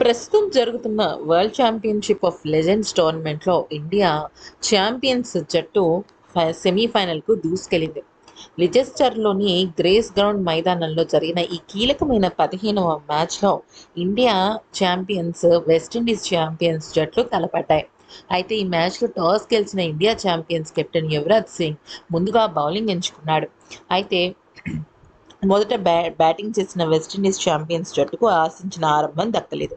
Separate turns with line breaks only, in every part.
ప్రస్తుతం జరుగుతున్న world championship of legends టోర్నమెంట్లో ఇండియా ఛాంపియన్స్ జట్టు సెమీఫైనల్కు దూసుకెళ్ళింది. లిజెస్టర్లోని గ్రేస్ గ్రౌండ్ మైదానంలో జరిగిన ఈ కీలకమైన పదిహేనవ మ్యాచ్లో ఇండియా ఛాంపియన్స్ వెస్టిండీస్ ఛాంపియన్స్ జట్లు తలపడ్డాయి అయితే ఈ మ్యాచ్లో టాస్ గెలిచిన India champions captain Yuvraj Singh ముందుగా బౌలింగ్ ఎంచుకున్నాడు. అయితే మొదట బ్యా బ్యాటింగ్ చేసిన వెస్టిండీస్ ఛాంపియన్స్ జట్టుకు ఆశించిన ఆరంభం దక్కలేదు.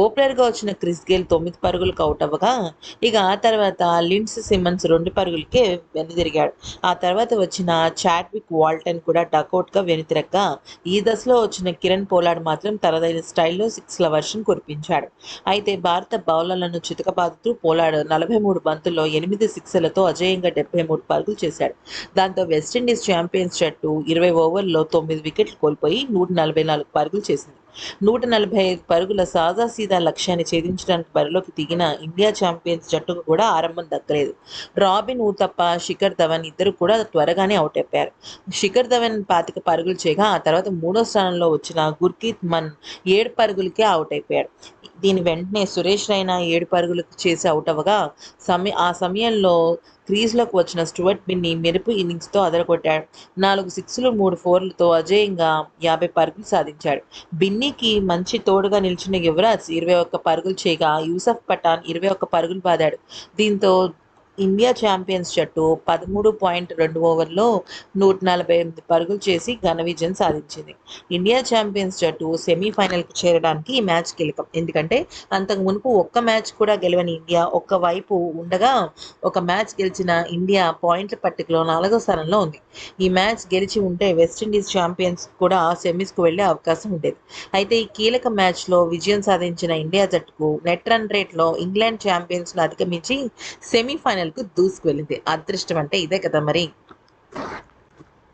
ఓపెనర్గా వచ్చిన క్రిస్ గేల్ తొమ్మిది పరుగులకు అవుట్ అవ్వగా ఇక ఆ తర్వాత లిన్స్ సిమ్మన్స్ రెండు పరుగులకే వెనుదిరిగాడు. ఆ తర్వాత వచ్చిన చాట్విక్ వాల్టన్ కూడా డకౌట్గా వెనుతిరగ్గా ఈ దశలో వచ్చిన కిరణ్ పోలాడ్ మాత్రం తనదైన స్టైల్లో సిక్స్ల వర్షం కురిపించాడు. అయితే భారత బౌలర్లను చితకబాదుతూ పోలాడ్ నలభై మూడు బంతుల్లో ఎనిమిది సిక్స్లతో అజేయంగా డెబ్బై మూడు పరుగులు చేశాడు. దాంతో వెస్టిండీస్ ఛాంపియన్స్ జట్టు ఇరవై ఓవర్లో తొమ్మిది వికెట్లు కోల్పోయి నూట నలభై నాలుగు పరుగులు చేసింది. నూట నలభై ఐదు పరుగుల సాదాసీదా లక్ష్యాన్ని ఛేదించడానికి బరిలోకి దిగిన ఇండియా ఛాంపియన్స్ జట్టుకు కూడా ఆరంభం దక్కలేదు. రాబిన్ ఊతప్ప శిఖర్ ధవన్ ఇద్దరు కూడా త్వరగానే అవుట్ అయిపోయారు. శిఖర్ ధవన్ పాతిక పరుగులు చేయగా ఆ తర్వాత మూడో స్థానంలో వచ్చిన గుర్కీత్ మన్ ఏడు పరుగులకే అవుట్ అయిపోయాడు. దీని వెంటనే సురేష్ రైనా ఏడు పరుగులకు చేసి అవుట్ అవ్వగా సమయ ఆ సమయంలో క్రీజ్లోకి వచ్చిన స్టువర్ట్ బిన్ని మెరుపు ఇన్నింగ్స్తో అదరగొట్టాడు. నాలుగు సిక్స్లు మూడు ఫోర్లతో అజేయంగా యాభై పరుగులు సాధించాడు. బిన్నీకి మంచి తోడుగా నిలిచిన యువరాజ్ ఇరవై ఒక్క పరుగులు చేయగా యూసఫ్ పఠాన్ ఇరవై ఒక్క పరుగులు బాదాడు. దీంతో ఇండియా ఛాంపియన్స్ జట్టు పదమూడు పాయింట్ రెండు ఓవర్లో నూట నలభై ఎనిమిది పరుగులు చేసి ఘన విజయం సాధించింది. ఇండియా ఛాంపియన్స్ జట్టు సెమీఫైనల్కి చేరడానికి ఈ మ్యాచ్ కీలకం. ఎందుకంటే అంతకు మునుపు ఒక్క మ్యాచ్ కూడా గెలవని ఇండియా ఒక్క వైపు ఉండగా ఒక మ్యాచ్ గెలిచిన ఇండియా పాయింట్ల పట్టికలో నాలుగో స్థానంలో ఉంది. ఈ మ్యాచ్ గెలిచి ఉంటే వెస్టిండీస్ ఛాంపియన్స్ కూడా సెమీస్కు వెళ్ళే అవకాశం ఉండేది. అయితే ఈ కీలక మ్యాచ్లో విజయం సాధించిన ఇండియా జట్టుకు నెట్ రన్ రేట్లో ఇంగ్లాండ్ ఛాంపియన్స్ను అధిగమించి సెమీఫైనల్ దూసుకు వెళ్ళింది అదృష్టం అంటే ఇదే కదా మరి.